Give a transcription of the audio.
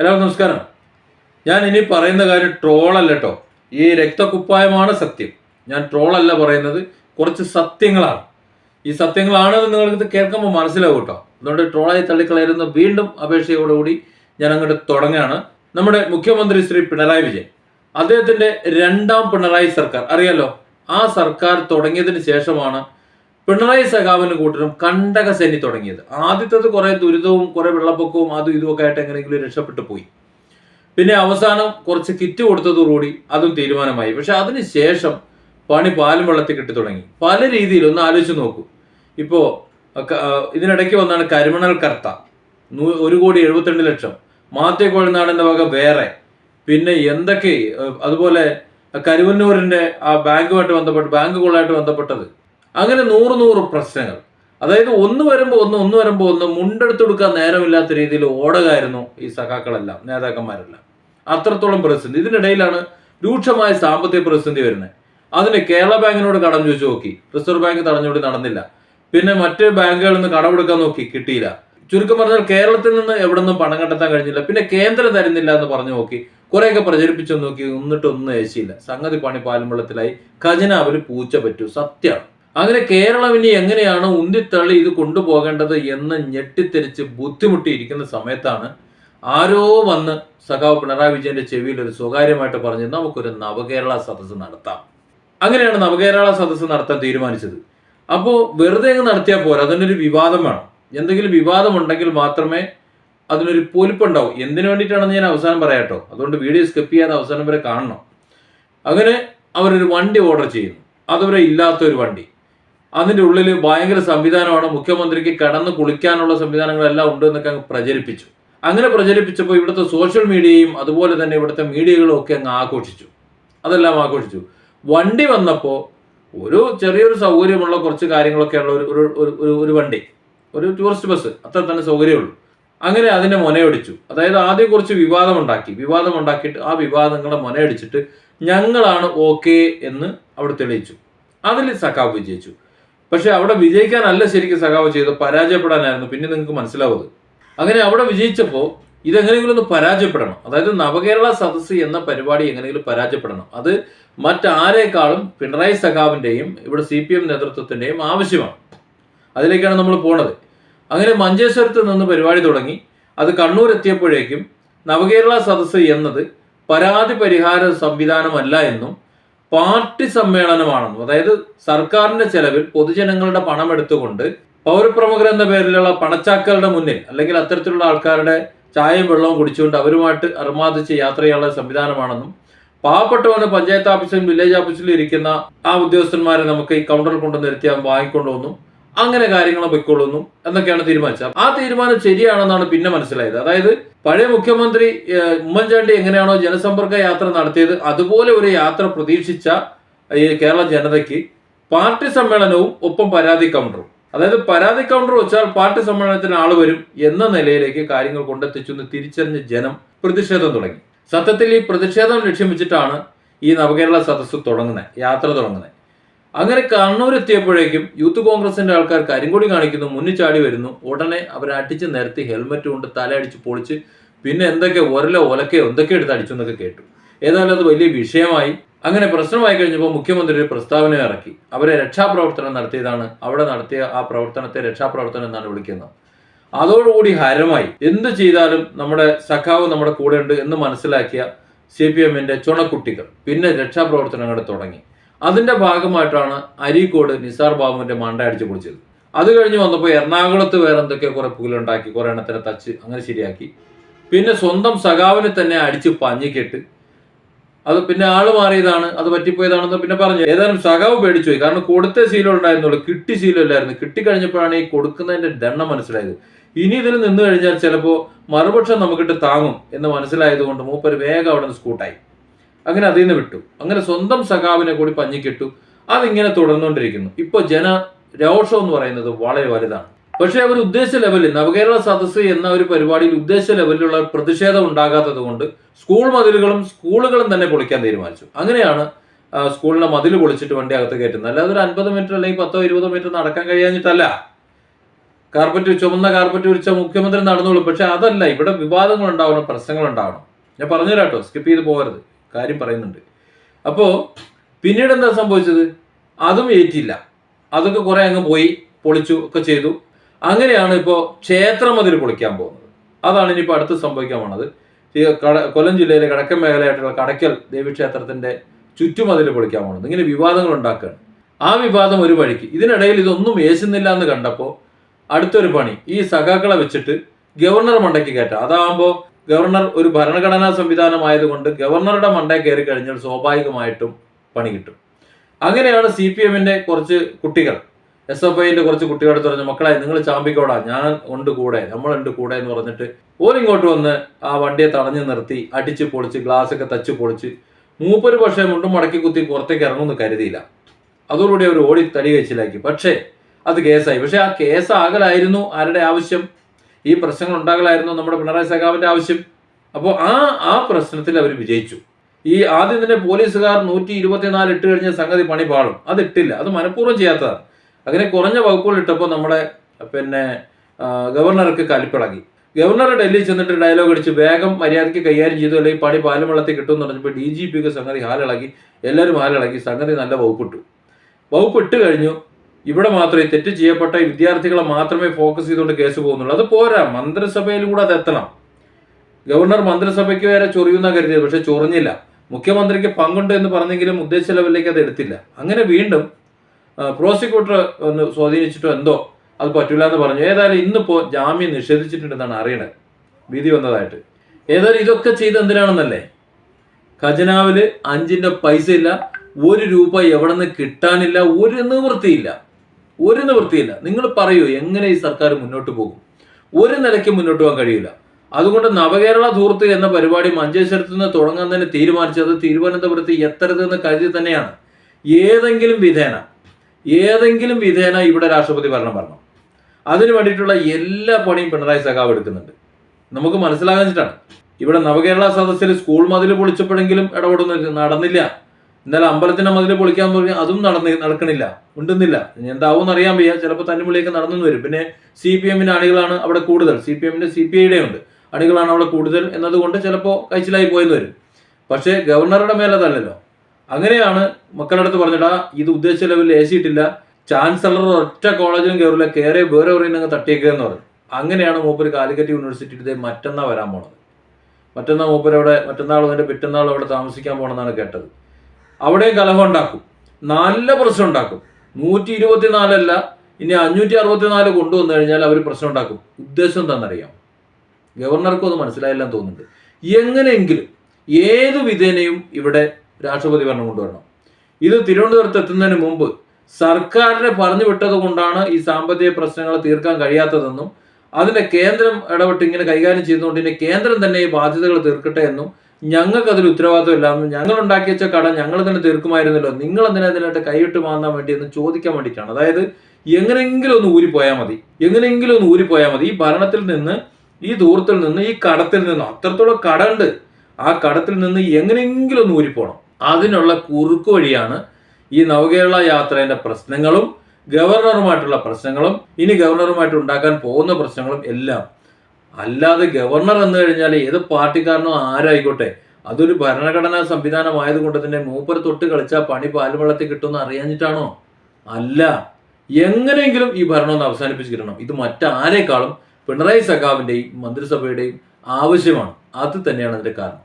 എല്ലാവർക്കും നമസ്കാരം. ഞാൻ ഇനി പറയുന്ന കാര്യം ട്രോളല്ല കേട്ടോ ഈ രക്തക്കുപ്പായമാണ് സത്യം. ഞാൻ ട്രോളല്ല പറയുന്നത്. കുറച്ച് സത്യങ്ങളാണ്. ഈ സത്യങ്ങളാണ് നിങ്ങൾക്ക് കേൾക്കുമ്പോൾ മനസ്സിലാവും കേട്ടോ അതുകൊണ്ട് ട്രോളായി തള്ളിക്കളയരുന്ന വീണ്ടും അപേക്ഷയോടുകൂടി ഞാൻ അങ്ങോട്ട് തുടങ്ങുകയാണ്. നമ്മുടെ മുഖ്യമന്ത്രി ശ്രീ പിണറായി വിജയൻ. അദ്ദേഹത്തിന്റെ രണ്ടാം പിണറായി സർക്കാർ. അറിയാലോ ആ സർക്കാർ തുടങ്ങിയതിന് ശേഷമാണ് പിണറായി സഖാവിനും കൂട്ടരും കണ്ടക സെന്നി തുടങ്ങിയത്. ആദ്യത്തേത് കുറെ ദുരിതവും കുറെ വെള്ളപ്പൊക്കവും അതും ഇതും ഒക്കെ ആയിട്ട് എങ്ങനെയെങ്കിലും രക്ഷപ്പെട്ടു പോയി. പിന്നെ അവസാനം കുറച്ച് കിറ്റ് കൊടുത്തതോടുകൂടി അതും തീരുമാനമായി. പക്ഷെ അതിന് ശേഷം പണി പാലും വെള്ളത്തിൽ കിട്ടി തുടങ്ങി. പല രീതിയിൽ ഒന്ന് ആലോചിച്ച് നോക്കൂ. ഇപ്പോ ക- ഇതിനിടയ്ക്ക് വന്നാണ് കരിമണൽ കർത്ത. ഒരു കോടി എഴുപത്തിരണ്ട് ലക്ഷം. മാത്യ കോഴിനാടിന്റെ വക വേറെ. പിന്നെ എന്തൊക്കെ അതുപോലെ കരുവന്നൂരിന്റെ ആ ബാങ്കുമായിട്ട് ബന്ധപ്പെട്ട് ബാങ്ക് കോളായിട്ട് ബന്ധപ്പെട്ടത്. അങ്ങനെ നൂറ് നൂറ് പ്രശ്നങ്ങൾ. അതായത് ഒന്ന് വരുമ്പോൾ ഒന്ന് ഒന്ന് വരുമ്പോൾ ഒന്ന് മുണ്ടെടുത്ത് കൊടുക്കാൻ നേരമില്ലാത്ത രീതിയിൽ ഓടകായിരുന്നു ഈ സഖാക്കളെല്ലാം നേതാക്കന്മാരെല്ലാം. അത്രത്തോളം പ്രതിസന്ധി. ഇതിനിടയിലാണ് രൂക്ഷമായ സാമ്പത്തിക പ്രതിസന്ധി വരുന്നത്. അതിന് കേരള ബാങ്കിനോട് കടം ചോദിച്ചു നോക്കി. റിസർവ് ബാങ്ക് തടഞ്ഞുകൂടി നടന്നില്ല. പിന്നെ മറ്റ് ബാങ്കുകളിൽ നിന്ന് കടമെടുക്കാൻ നോക്കി. കിട്ടിയില്ല. ചുരുക്കം പറഞ്ഞാൽ കേരളത്തിൽ നിന്ന് എവിടെ നിന്നും പണം കണ്ടെത്താൻ കഴിഞ്ഞില്ല. പിന്നെ കേന്ദ്രം തരുന്നില്ല എന്ന് പറഞ്ഞു നോക്കി. കുറെയൊക്കെ പ്രചരിപ്പിച്ചു നോക്കി. എന്നിട്ടൊന്നും ഏശിയില്ല. സംഗതി പണി പാലും വെള്ളത്തിലായി ഖജനാവിൽ പൂച്ച പറ്റൂ. സത്യമാണ് അങ്ങനെ കേരളം ഇനി എങ്ങനെയാണ് ഉന്തിത്തള്ളി ഇത് കൊണ്ടുപോകേണ്ടത് എന്ന് ഞെട്ടിത്തെരിച്ച് ബുദ്ധിമുട്ടിയിരിക്കുന്ന സമയത്താണ് ആരോ വന്ന് സഖാവ് പിണറായി വിജയന്റെ ചെവിയിൽ ഒരു സ്വകാര്യമായിട്ട് പറഞ്ഞ് നമുക്കൊരു നവകേരള സദസ്സ് നടത്താം. അങ്ങനെയാണ് നവകേരള സദസ്സ് നടത്താൻ തീരുമാനിച്ചത്. അപ്പോൾ വെറുതെ അങ്ങ് നടത്തിയാൽ പോരാ അതിനൊരു വിവാദം വേണം. എന്തെങ്കിലും വിവാദം ഉണ്ടെങ്കിൽ മാത്രമേ അതിനൊരു പൊലിപ്പുണ്ടാവും. എന്തിനു വേണ്ടിയിട്ടാണെന്ന് ഞാൻ അവസാനം പറയാട്ടോ അതുകൊണ്ട് വീഡിയോ സ്കിപ്പ് ചെയ്യാതെ അവസാനം വരെ കാണണം. അങ്ങനെ അവരൊരു വണ്ടി ഓർഡർ ചെയ്യുന്നു. അതുവരെ ഇല്ലാത്ത ഒരു വണ്ടി. അതിന്റെ ഉള്ളിൽ ഭയങ്കര സംവിധാനമാണ് മുഖ്യമന്ത്രിക്ക് കടന്ന് കുളിക്കാനുള്ള സംവിധാനങ്ങളെല്ലാം ഉണ്ട് എന്നൊക്കെ അങ്ങ് പ്രചരിപ്പിച്ചു. അങ്ങനെ പ്രചരിപ്പിച്ചപ്പോൾ ഇവിടുത്തെ സോഷ്യൽ മീഡിയയും അതുപോലെ തന്നെ ഇവിടുത്തെ മീഡിയകളും ഒക്കെ അങ്ങ് ആഘോഷിച്ചു. അതെല്ലാം ആഘോഷിച്ചു. വണ്ടി വന്നപ്പോൾ ഒരു ചെറിയൊരു സൗകര്യമുള്ള കുറച്ച് കാര്യങ്ങളൊക്കെയുള്ള ഒരു ഒരു ഒരു- വണ്ടി. ഒരു ടൂറിസ്റ്റ് ബസ് അത്ര തന്നെ സൗകര്യമുള്ളൂ അങ്ങനെ അതിനെ മൊനയടിച്ചു. അതായത് ആദ്യം കുറച്ച് വിവാദം ഉണ്ടാക്കി. വിവാദം ഉണ്ടാക്കിയിട്ട് ആ വിവാദങ്ങളെ മൊനയടിച്ചിട്ട് ഞങ്ങളാണ് ഓക്കെ എന്ന് അവിടെ തെളിയിച്ചു. അതിൽ സഖാവ് വിജയിച്ചു. പക്ഷെ അവിടെ വിജയിക്കാനല്ല ശരിക്കും സഖാവ് ചെയ്തത് പരാജയപ്പെടാനായിരുന്നു. പിന്നെ നിങ്ങൾക്ക് മനസ്സിലാവുന്നത് അങ്ങനെ അവിടെ വിജയിച്ചപ്പോൾ ഇതെങ്ങനെയെങ്കിലും ഒന്ന് പരാജയപ്പെടണം. അതായത് നവകേരള സദസ്സ് എന്ന പരിപാടി എങ്ങനെയെങ്കിലും പരാജയപ്പെടണം. അത് മറ്റാരേക്കാളും പിണറായി സഖാവിന്റെയും ഇവിടെ സി പി എം നേതൃത്വത്തിന്റെയും ആവശ്യമാണ്. അതിലേക്കാണ് നമ്മൾ പോണത്. അങ്ങനെ മഞ്ചേശ്വരത്ത് നിന്ന് പരിപാടി തുടങ്ങി. അത് കണ്ണൂർ എത്തിയപ്പോഴേക്കും നവകേരള സദസ്സ് എന്നത് പരാതി പരിഹാര സംവിധാനമല്ല എന്നും പാർട്ടി സമ്മേളനമാണെന്നും അതായത് സർക്കാരിന്റെ ചെലവിൽ പൊതുജനങ്ങളുടെ പണം എടുത്തുകൊണ്ട് പൗരപ്രമുഖർ എന്ന പേരിലുള്ള പണച്ചാക്കളുടെ മുന്നിൽ അല്ലെങ്കിൽ അത്തരത്തിലുള്ള ആൾക്കാരുടെ ചായയും വെള്ളവും കുടിച്ചുകൊണ്ട് അവരുമായിട്ട് അർമാദിച്ച് യാത്ര ചെയ്യാനുള്ള സംവിധാനമാണെന്നും പാവപ്പെട്ടവന് പഞ്ചായത്ത് ഓഫീസിലും വില്ലേജ് ഓഫീസിലും ഇരിക്കുന്ന ആ ഉദ്യോഗസ്ഥന്മാരെ നമുക്ക് ഈ കൗണ്ടറിൽ കൊണ്ട് നിർത്തിയാൽ വാങ്ങിക്കൊണ്ടുവന്നു അങ്ങനെ കാര്യങ്ങളെ പൊയ്ക്കൊള്ളുന്നു എന്നൊക്കെയാണ് തീരുമാനിച്ചത്. ആ തീരുമാനം ശരിയാണെന്നാണ് പിന്നെ മനസ്സിലായത്. അതായത് പഴയ മുഖ്യമന്ത്രി ഉമ്മൻചാണ്ടി എങ്ങനെയാണോ ജനസമ്പർക്ക യാത്ര നടത്തിയത് അതുപോലെ ഒരു യാത്ര പ്രതീക്ഷിച്ച ഈ കേരള ജനതയ്ക്ക് പാർട്ടി സമ്മേളനവും ഒപ്പം പരാതി കൗണ്ടറും. അതായത് പരാതി കൗണ്ടർ വെച്ചാൽ പാർട്ടി സമ്മേളനത്തിന് ആൾ വരും എന്ന നിലയിലേക്ക് കാര്യങ്ങൾ കൊണ്ടെത്തിച്ചു എന്ന് തിരിച്ചറിഞ്ഞ് ജനം പ്രതിഷേധം തുടങ്ങി. സത്യത്തിൽ ഈ പ്രതിഷേധം ലക്ഷ്യം വെച്ചിട്ടാണ് ഈ നവകേരള സദസ്സ് തുടങ്ങുന്നത് യാത്ര തുടങ്ങുന്നത്. അങ്ങനെ കണ്ണൂർ എത്തിയപ്പോഴേക്കും യൂത്ത് കോൺഗ്രസിന്റെ ആൾക്കാർ കരിങ്കൊടി കാണിക്കുന്നു മുന്നിൽ ചാടി വരുന്നു. ഉടനെ അവരെ അടിച്ച് നിരത്തി ഹെൽമെറ്റ് കൊണ്ട് തലയടിച്ച് പൊളിച്ച് പിന്നെ എന്തൊക്കെ ഒരലോ ഒലക്കയോ എന്തൊക്കെ എടുത്ത് അടിച്ചു എന്നൊക്കെ കേട്ടു. ഏതായാലും അത് വലിയ വിഷയമായി. അങ്ങനെ പ്രശ്നമായി കഴിഞ്ഞപ്പോൾ മുഖ്യമന്ത്രി ഒരു പ്രസ്താവന ഇറക്കി. അവരെ രക്ഷാപ്രവർത്തനം നടത്തിയതാണ്. അവിടെ നടത്തിയ ആ പ്രവർത്തനത്തെ രക്ഷാപ്രവർത്തനം എന്നാണ് വിളിക്കുന്നത്. അതോടുകൂടി ഹരമായി. എന്ത് ചെയ്താലും നമ്മുടെ സഖാവ് നമ്മുടെ കൂടെ ഉണ്ട് എന്ന് മനസ്സിലാക്കിയ സി പി എമ്മിന്റെ ചുണക്കുട്ടികൾ. പിന്നെ രക്ഷാപ്രവർത്തനങ്ങൾ തുടങ്ങി. അതിന്റെ ഭാഗമായിട്ടാണ് അരീക്കോട് നിസാർ ബാബുവിന്റെ മണ്ട അടിച്ചു പൊളിച്ചത്. അത് കഴിഞ്ഞ് വന്നപ്പോൾ എറണാകുളത്ത് വേറെ എന്തൊക്കെയോ കുറെ പുകലുണ്ടാക്കി കുറെ എണ്ണത്തിനെ തച്ച് അങ്ങനെ ശരിയാക്കി. പിന്നെ സ്വന്തം സഖാവിനെ തന്നെ അടിച്ച് പഞ്ഞിക്കെട്ട്. അത് പിന്നെ ആൾ മാറിയതാണ് അത് പറ്റിപ്പോയതാണെന്ന് പിന്നെ പറഞ്ഞു. ഏതായാലും സഖാവ് പേടിച്ചു പോയി കാരണം കൊടുത്ത ശീലം ഉണ്ടായിരുന്നുള്ളൂ കിട്ടി ശീലമില്ലായിരുന്നു കിട്ടിക്കഴിഞ്ഞപ്പോഴാണ് ഈ കൊടുക്കുന്നതിന്റെ ദണ്ണം മനസ്സിലായത്. ഇനി ഇതിൽ നിന്ന് കഴിഞ്ഞാൽ ചിലപ്പോൾ മറുപക്ഷം നമുക്കിട്ട് താങ്ങും എന്ന് മനസ്സിലായതുകൊണ്ട് മൂപ്പര് വേഗം അവിടെ നിന്ന് സ്കൂട്ടായി അങ്ങനെ അതിൽ നിന്ന് വിട്ടു. അങ്ങനെ സ്വന്തം സഖാവിനെ കൂടി പഞ്ഞിക്കിട്ടു. അതിങ്ങനെ തുടർന്നുകൊണ്ടിരിക്കുന്നു. ഇപ്പൊ ജന രോഷം എന്ന് പറയുന്നത് വളരെ വലുതാണ്. പക്ഷേ അവർ ഉദ്ദേശ ലെവലിൽ നവകേരള സദസ്സ് എന്ന ഒരു പരിപാടിയിൽ ഉദ്ദേശ ലെവലിലുള്ള പ്രതിഷേധം ഉണ്ടാകാത്തത് കൊണ്ട് സ്കൂൾ മതിലുകളും സ്കൂളുകളും തന്നെ പൊളിക്കാൻ തീരുമാനിച്ചു. അങ്ങനെയാണ് സ്കൂളിന്റെ മതിൽ പൊളിച്ചിട്ട് വണ്ടി അകത്ത് കയറ്റുന്നത്. അല്ലാതെ ഒരു അൻപത് മീറ്റർ അല്ലെങ്കിൽ പത്തോ ഇരുപതോ മീറ്റർ നടക്കാൻ കഴിയാഞ്ഞിട്ടല്ല. കാർപ്പറ്റ് ചുമന്ന കാർപ്പറ്റ് വിരിച്ച മുഖ്യമന്ത്രി നടന്നോളും. പക്ഷെ അതല്ല ഇവിടെ വിവാദങ്ങൾ ഉണ്ടാവണം പ്രശ്നങ്ങൾ ഉണ്ടാവണം. ഞാൻ പറഞ്ഞു തരാട്ടോ സ്കിപ്പ് ചെയ്ത് പോകരുത്. കാര്യം പറയുന്നുണ്ട്. അപ്പോൾ പിന്നീട് എന്താ സംഭവിച്ചത്? അതും ഏറ്റില്ല അതൊക്കെ കുറെ അങ്ങ് പോയി പൊളിച്ചു ഒക്കെ ചെയ്തു. അങ്ങനെയാണ് ഇപ്പോൾ ക്ഷേത്രമതിൽ പൊളിക്കാൻ പോകുന്നത്. അതാണ് ഇനിയിപ്പോൾ അടുത്ത് സംഭവിക്കാൻ പോണത്. കട കൊല്ലം ജില്ലയിലെ കടക്കൻ മേഖലയായിട്ടുള്ള കടക്കൽ ദേവീക്ഷേത്രത്തിന്റെ ചുറ്റുമതിൽ പൊളിക്കാൻ പോണത്. ഇങ്ങനെ വിവാദങ്ങൾ ഉണ്ടാക്കുകയാണ് ആ വിവാദം ഒരു വഴിക്ക്. ഇതിനിടയിൽ ഇതൊന്നും ഏശുന്നില്ല എന്ന് കണ്ടപ്പോൾ അടുത്തൊരു പണി. ഈ സഖാക്കളെ വെച്ചിട്ട് ഗവർണർ മണ്ടയ്ക്ക് കയറ്റാം. അതാകുമ്പോൾ ഗവർണർ ഒരു ഭരണഘടനാ സംവിധാനമായതുകൊണ്ട് ഗവർണറുടെ മണ്ടേ കയറി കഴിഞ്ഞാൽ സ്വാഭാവികമായിട്ടും പണി കിട്ടും. അങ്ങനെയാണ് സി പി എമ്മിന്റെ കുറച്ച് കുട്ടികൾ. എസ് എഫ് ഐന്റെ കുറച്ച് കുട്ടികളോട് പറഞ്ഞു മക്കളെ നിങ്ങൾ ചാമ്പിക്കോടാ ഞാൻ ഉണ്ട് കൂടെ നമ്മളുണ്ട് കൂടെ എന്ന് പറഞ്ഞിട്ട് ഓരിങ്ങോട്ട് വന്ന് ആ വണ്ടിയെ തടഞ്ഞു നിർത്തി അടിച്ച് പൊളിച്ച് ഗ്ലാസ് ഒക്കെ തച്ച് പൊളിച്ച് മൂപ്പര് പക്ഷേ മുണ്ടും മടക്കി കുത്തി പുറത്തേക്ക് ഇറങ്ങുമെന്ന് കരുതിയില്ല. അതോടുകൂടി അവർ ഓടി തടി കഴിച്ചിലാക്കി പക്ഷേ അത് കേസായി. പക്ഷേ ആ കേസ് ആകലായിരുന്നു ആരുടെ ആവശ്യം? ഈ പ്രശ്നങ്ങൾ ഉണ്ടാകലായിരുന്നു നമ്മുടെ പിണറായി സഖാവിന്റെ ആവശ്യം. അപ്പോൾ ആ ആ പ്രശ്നത്തിൽ അവർ വിജയിച്ചു. ഈ ആദ്യം തന്നെ പോലീസുകാർ നൂറ്റി ഇരുപത്തിനാല് ഇട്ട് കഴിഞ്ഞ സംഗതി പണി പാടും അത് ഇട്ടില്ല. അത് മനഃപൂർവം ചെയ്യാത്തതാണ്. അങ്ങനെ കുറഞ്ഞ വകുപ്പുകൾ ഇട്ടപ്പോൾ നമ്മുടെ പിന്നെ ഗവർണർക്ക് കലിപ്പിളകി. ഗവർണർ ഡൽഹി ചെന്നിട്ട് ഡയലോഗ് അടിച്ച് വേഗം മര്യാദയ്ക്ക് കൈകാര്യം ചെയ്തു. അല്ലെങ്കിൽ പണി പാലും വെള്ളത്തിൽ കിട്ടും എന്ന് പറഞ്ഞപ്പോൾ ഡി ജി പിക്ക് സംഗതി ഹാലിളകി എല്ലാവരും ഹാലിളകി സംഗതി നല്ല വകുപ്പിട്ടു. വകുപ്പ് ഇട്ട് കഴിഞ്ഞു. ഇവിടെ മാത്രമേ തെറ്റ് ചെയ്യപ്പെട്ട വിദ്യാർത്ഥികളെ മാത്രമേ ഫോക്കസ് ചെയ്തുകൊണ്ട് കേസ് പോകുന്നുള്ളൂ. അത് പോരാ. മന്ത്രിസഭയിൽ കൂടെ അത് എത്തണം. ഗവർണർ മന്ത്രിസഭയ്ക്ക് വരെ ചൊറിയുന്ന കരുതിയത് പക്ഷെ ചൊറിഞ്ഞില്ല. മുഖ്യമന്ത്രിക്ക് പങ്കുണ്ട് എന്ന് പറഞ്ഞെങ്കിലും ഉദ്ദേശിച്ച ലെവലിലേക്ക് അത് എടുത്തില്ല. അങ്ങനെ വീണ്ടും പ്രോസിക്യൂട്ടർ ഒന്ന് സ്വാധീനിച്ചിട്ടോ എന്തോ അത് പറ്റില്ല എന്ന് പറഞ്ഞു. ഏതായാലും ഇന്നിപ്പോ ജാമ്യം നിഷേധിച്ചിട്ടുണ്ടെന്നാണ് അറിയണത്. വിധി വന്നതായിട്ട്. ഏതായാലും ഇതൊക്കെ ചെയ്ത് എന്തിനാണെന്നല്ലേ? ഖജനാവിൽ അഞ്ചിന്റെ പൈസ ഇല്ല ഒരു രൂപ എവിടെ നിന്ന് കിട്ടാനില്ല ഒരു നിവൃത്തിയില്ല. ഒരു നിവൃത്തിയില്ല. നിങ്ങൾ പറയൂ എങ്ങനെ ഈ സർക്കാർ മുന്നോട്ട് പോകും? ഒരു നിലയ്ക്ക് മുന്നോട്ട് പോകാൻ കഴിയില്ല. അതുകൊണ്ട് നവകേരള ധൂർത്ത് എന്ന പരിപാടി മഞ്ചേശ്വരത്ത് നിന്ന് തുടങ്ങാൻ തന്നെ തീരുമാനിച്ചത് തിരുവനന്തപുരത്ത് എത്തരുതെന്ന് കരുതി തന്നെയാണ്. ഏതെങ്കിലും വിധേന ഏതെങ്കിലും വിധേന ഇവിടെ രാഷ്ട്രപതി ഭരണം വരണം. അതിനു വേണ്ടിയിട്ടുള്ള എല്ലാ പണിയും പിണറായി സഖാവ് എടുക്കുന്നുണ്ട്. നമുക്ക് മനസ്സിലാകാൻ വെച്ചിട്ടാണ് ഇവിടെ നവകേരള സദസ്സിൽ സ്കൂൾ മതിൽ പൊളിച്ചപ്പോഴെങ്കിലും ഇടപെടുന്നില്ല നടന്നില്ല. ഇന്നലെ അമ്പലത്തിന്റെ മതിൽ പൊളിക്കാൻ പറഞ്ഞാൽ അതും നടന്ന് നടക്കണില്ല ഉണ്ടെന്നില്ല. എന്താവും അറിയാൻ വയ്യ. ചിലപ്പോൾ തന്നെ വിളിയൊക്കെ നടന്നു വരും. പിന്നെ സി പി എമ്മിന്റെ അണികളാണ് അവിടെ കൂടുതൽ. സി പി എമ്മിന്റെ സി പി ഐയുടെ ഉണ്ട്. അണികളാണ് അവിടെ കൂടുതൽ എന്നതുകൊണ്ട് ചിലപ്പോൾ കഴിച്ചിലായി പോയെന്ന് വരും. പക്ഷേ ഗവർണറുടെ മേലതല്ലല്ലോ അങ്ങനെയാണ് മക്കളുടെ അടുത്ത് പറഞ്ഞിട്ടാ ഇത് ഉദ്ദേശിച്ച ലെവലിൽ ഏശിയിട്ടില്ല ചാൻസലർ ഒറ്റ കോളേജിലും കയറില്ല കയറി വേറെ എവിടെയും അങ്ങ് തട്ടിയേക്കുകയെന്ന് പറഞ്ഞു. അങ്ങനെയാണ് മൂപ്പര് കാലിക്കറ്റ് യൂണിവേഴ്സിറ്റിയുടെ മറ്റന്നാ വരാൻ പോണത്. മറ്റന്നാൾ മൂപ്പര് അവിടെ മറ്റന്നാൾ അതിന്റെ പിറ്റന്നാൾ അവിടെ താമസിക്കാൻ പോകണമെന്നാണ് കേട്ടത്. അവിടെയും കലഹം ഉണ്ടാക്കും. നല്ല പ്രശ്നം ഉണ്ടാക്കും. നൂറ്റി ഇരുപത്തിനാലല്ല ഇനി അഞ്ഞൂറ്റി അറുപത്തിനാല് കൊണ്ടുവന്നു കഴിഞ്ഞാൽ അവർ പ്രശ്നം ഉണ്ടാക്കും. ഉദ്ദേശം എന്താണെന്നറിയാം ഗവർണർക്കും അത് മനസ്സിലായില്ലെന്ന് തോന്നുന്നുണ്ട്. എങ്ങനെയെങ്കിലും ഏത് വിധേനയും ഇവിടെ രാഷ്ട്രപതി ഭരണം കൊണ്ടുവരണം. ഇത് തിരുവനന്തപുരത്ത് എത്തുന്നതിന് മുമ്പ് സർക്കാരിനെ പറഞ്ഞു വിട്ടത് കൊണ്ടാണ് ഈ സാമ്പത്തിക പ്രശ്നങ്ങൾ തീർക്കാൻ കഴിയാത്തതെന്നും അതിന്റെ കേന്ദ്രം ഇടപെട്ട് ഇങ്ങനെ കൈകാര്യം ചെയ്യുന്നതുകൊണ്ട് ഇനി കേന്ദ്രം തന്നെ ഈ ബാധ്യതകൾ തീർക്കട്ടെ എന്നും ഞങ്ങൾക്ക് അതിൽ ഉത്തരവാദിത്വമില്ല ഞങ്ങൾ ഉണ്ടാക്കി വെച്ച കട ഞങ്ങൾ തന്നെ തീർക്കുമായിരുന്നല്ലോ. നിങ്ങൾ എന്തിനാ ഇതിനായിട്ട് കൈയിട്ട് വാങ്ങാൻ വേണ്ടി എന്ന് ചോദിക്കാൻ വേണ്ടിയിട്ടാണ്. അതായത് എങ്ങനെയെങ്കിലും ഒന്ന് ഊരിപ്പോയാൽ മതി. എങ്ങനെയെങ്കിലും ഒന്ന് ഊരിപ്പോയാൽ മതി. ഈ ഭരണത്തിൽ നിന്ന് ഈ ദൂരത്തിൽ നിന്ന് ഈ കടത്തിൽ നിന്ന് അത്രത്തോളം കടമുണ്ട്. ആ കടത്തിൽ നിന്ന് എങ്ങനെയെങ്കിലും ഒന്ന് ഊരിപ്പോണം. അതിനുള്ള കുറുക്ക് വഴിയാണ് ഈ നവകേരള യാത്രേന്റെ പ്രശ്നങ്ങളും ഗവർണറുമായിട്ടുള്ള പ്രശ്നങ്ങളും ഇനി ഗവർണറുമായിട്ട് ഉണ്ടാക്കാൻ പോകുന്ന പ്രശ്നങ്ങളും എല്ലാം അല്ലാതെ ഗവർണർ എന്ന് കഴിഞ്ഞാൽ ഏത് പാർട്ടിക്കാരനോ ആരായിക്കോട്ടെ അതൊരു ഭരണഘടനാ സംവിധാനമായതുകൊണ്ട് തന്നെ മൂപ്പർ തൊട്ട് കളിച്ചാൽ പണി പാൽവെള്ളത്തിൽ കിട്ടുമെന്ന് അറിയാഞ്ഞിട്ടാണോ? അല്ല. എങ്ങനെയെങ്കിലും ഈ ഭരണം ഒന്ന് അവസാനിപ്പിച്ച് കിട്ടണം ഇത് മറ്റാരേക്കാളും പിണറായി സഖാവിന്റെയും മന്ത്രിസഭയുടെയും ആവശ്യമാണ്. അത് തന്നെയാണ് അതിന്റെ കാരണം.